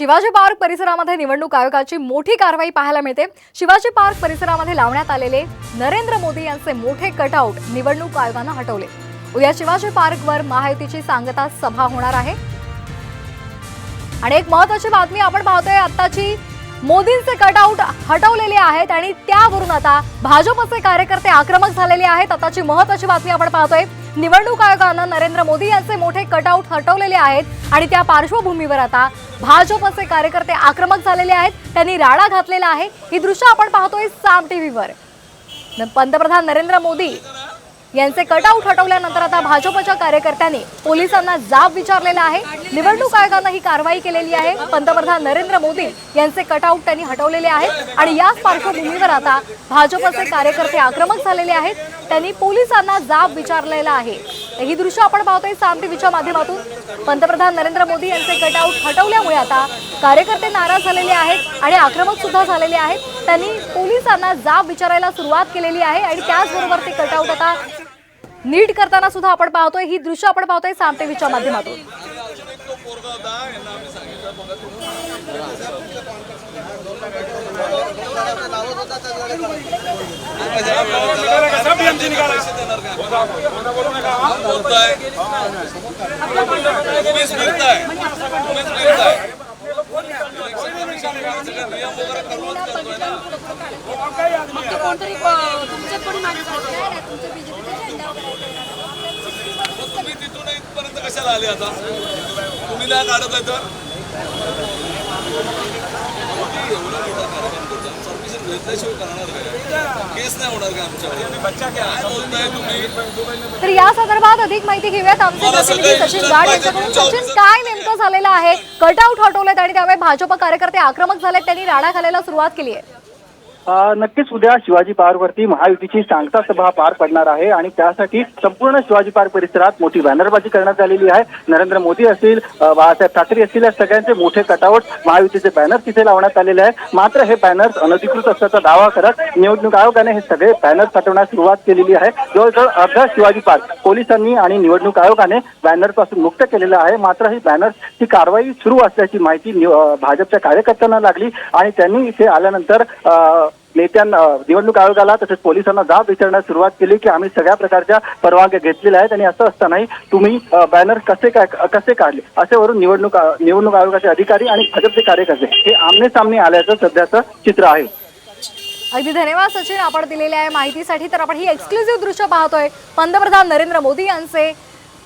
Shivaji park परिसरामध्ये निवडणूक आयोगाची मोठी कारवाई पाहायला मिळते. शिवाजी पार्क परिसरामध्ये लावण्यात आलेले नरेंद्र मोदी यांचे मोठे कटआउट निवडणूक आयोगानं हटवले. उद्या शिवाजी पार्कवर महायुतीची सांगता सभा होणार आहे. आणि एक महत्वाची बातमी आपण पाहतोय आत्ताची मोदींचे कटआउट हटवलेले आहेत आणि त्यावरून आता भाजपचे कार्यकर्ते आक्रमक झालेले आहेत. आताची महत्वाची बातमी आपण पाहतोय. निवडणूक आयोगानं नरेंद्र मोदी यांचे मोठे कटआउट हटवलेले आहेत आणि त्या पार्श्वभूमीवर आता भाजपचे कार्यकर्ते आक्रमक झालेले आहेत. त्यांनी राडा घातलेला आहे. ही दृश्य आपण पाहतोय साम टीव्हीवर. पंतप्रधान नरेंद्र मोदी यांचे कटआउट हटवल्यानंतर आता भाजपच्या कार्यकर्त्यांनी पोलिसांना जाब विचारलेला आहे. निवडणूक आयोगानं ही कारवाई केलेली आहे. पंतप्रधान नरेंद्र मोदी यांचे कटआउट त्यांनी हटवलेले आहेत. आणि याच पार्श्वभूमीवर आता भाजपचे कार्यकर्ते आक्रमक झालेले आहेत. त्यांनी पोलिसांना जाब विचारलेला आहे. ही दृश्य आपण पाहतोय साम टीव्हीच्या माध्यमातून. पंतप्रधान नरेंद्र मोदी यांचे कटआउट हटवल्यामुळे आता कार्यकर्ते नाराज झालेले आहेत आणि आक्रमक सुद्धा झालेले आहेत. त्यांनी पोलिसांना जाब विचारायला सुरुवात केलेली आहे आणि त्याचबरोबर ते कटआउट आता नीट करताना सुद्धा आपण पाहतोय. ही दृश्य आपण पाहतोय साम टीव्हीच्या माध्यमातून. कोणतरी कोणी माणसं झेंडा वगैरे मग तुम्ही तिथून इथपर्यंत कशाला आले आता? तुम्ही नाही काढत आहे तर परमिशन घेतल्याशिवाय करणार काय केस नाही होणार का आमच्यावर काय बोलताय तुम्ही तर या संदर्भात अधिक माहिती घेऊयात. आमचे प्रतिनिधी सचिन गाड यांच्याकडून. सचिन काय नेमकं झालेलं आहे? कटआउट हटवलेत आणि त्यामुळे भाजप कार्यकर्ते आक्रमक झालेत. त्यांनी राडा घालायला सुरुवात केली आहे. नक्कीच उद्या शिवाजी पार्कवरती महायुतीची सांगता सभा पार पडणार आहे आणि त्यासाठी संपूर्ण शिवाजी पार्क परिसरात मोठी बॅनरबाजी करण्यात आलेली आहे. नरेंद्र मोदी असतील बाळासाहेब ठाकरे असतील या सगळ्यांचे मोठे कटावट महायुतीचे बॅनर तिथे लावण्यात आलेले आहे मात्र हे बॅनर्स अनधिकृत असल्याचा दावा करत निवडणूक आयोगाने हे सगळे बॅनर्स हटवण्यास सुरुवात केलेली आहे. जवळजवळ अर्धा शिवाजी पार्क पोलिसांनी आणि निवडणूक आयोगाने बॅनरपासून मुक्त केलेलं आहे. मात्र ही बॅनर्स ची कारवाई सुरू असल्याची माहिती भाजपच्या कार्यकर्त्यांना लागली आणि त्यांनी इथे आल्यानंतर नेत्यांना निवडणूक आयोगाला तसेच पोलिसांना जाब विचारण्यास सुरुवात केली की आम्ही सगळ्या प्रकारच्या परवानग्या घेतलेल्या आहेत आणि असं असतानाही तुम्ही बॅनर कसे काय कसे काढले? असे वरून निवडणूक निवडणूक आयोगाचे अधिकारी आणि भाजपचे कार्यकर्ते हे आमने सामने आल्याचं सध्याचं चित्र आहे. अगदी धन्यवाद सचिन. आपण दिलेल्या आहे माहितीसाठी तर आपण ही एक्सक्लुझिव्ह दृश्य पाहतोय. पंतप्रधान नरेंद्र मोदी यांचे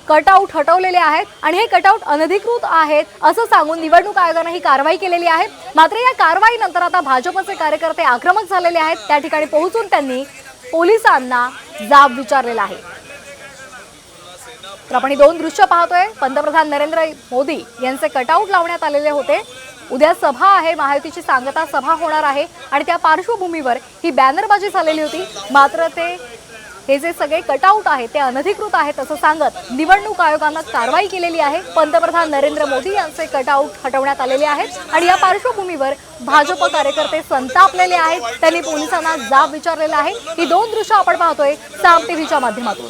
कटआउट हटवलेले आहेत आणि हे कटआउट अनधिकृत आहेत असं सांगून निवडणूक आयोगानं ही कारवाई केलेली आहे. मात्र या कारवाईनंतर आता भाजपचे कार्यकर्ते आक्रमक झालेले आहेत. त्या ठिकाणी पोहोचून त्यांनी पोलिसांना जाब विचारलेला आहे. तर आपण ही दोन दृश्य पाहतोय. पंतप्रधान नरेंद्र मोदी यांचे कटआउट लावण्यात आलेले होते. उद्या सभा आहे. महायुतीची सांगता सभा होणार आहे. आणि त्या पार्श्वभूमीवर ही बॅनरबाजी झालेली होती. मात्र ते हे जे सगळे कटआउट आहेत ते अनधिकृत आहेत असं सांगत निवडणूक आयोगानं कारवाई केलेली आहे. पंतप्रधान नरेंद्र मोदी यांचे कटआउट हटवण्यात आलेले आहेत आणि या पार्श्वभूमीवर भाजप कार्यकर्ते संतापलेले आहेत. त्यांनी पोलिसांना जाब विचारलेला आहे. ही दोन दृश्य आपण पाहतोय साम टीव्हीच्या माध्यमातून.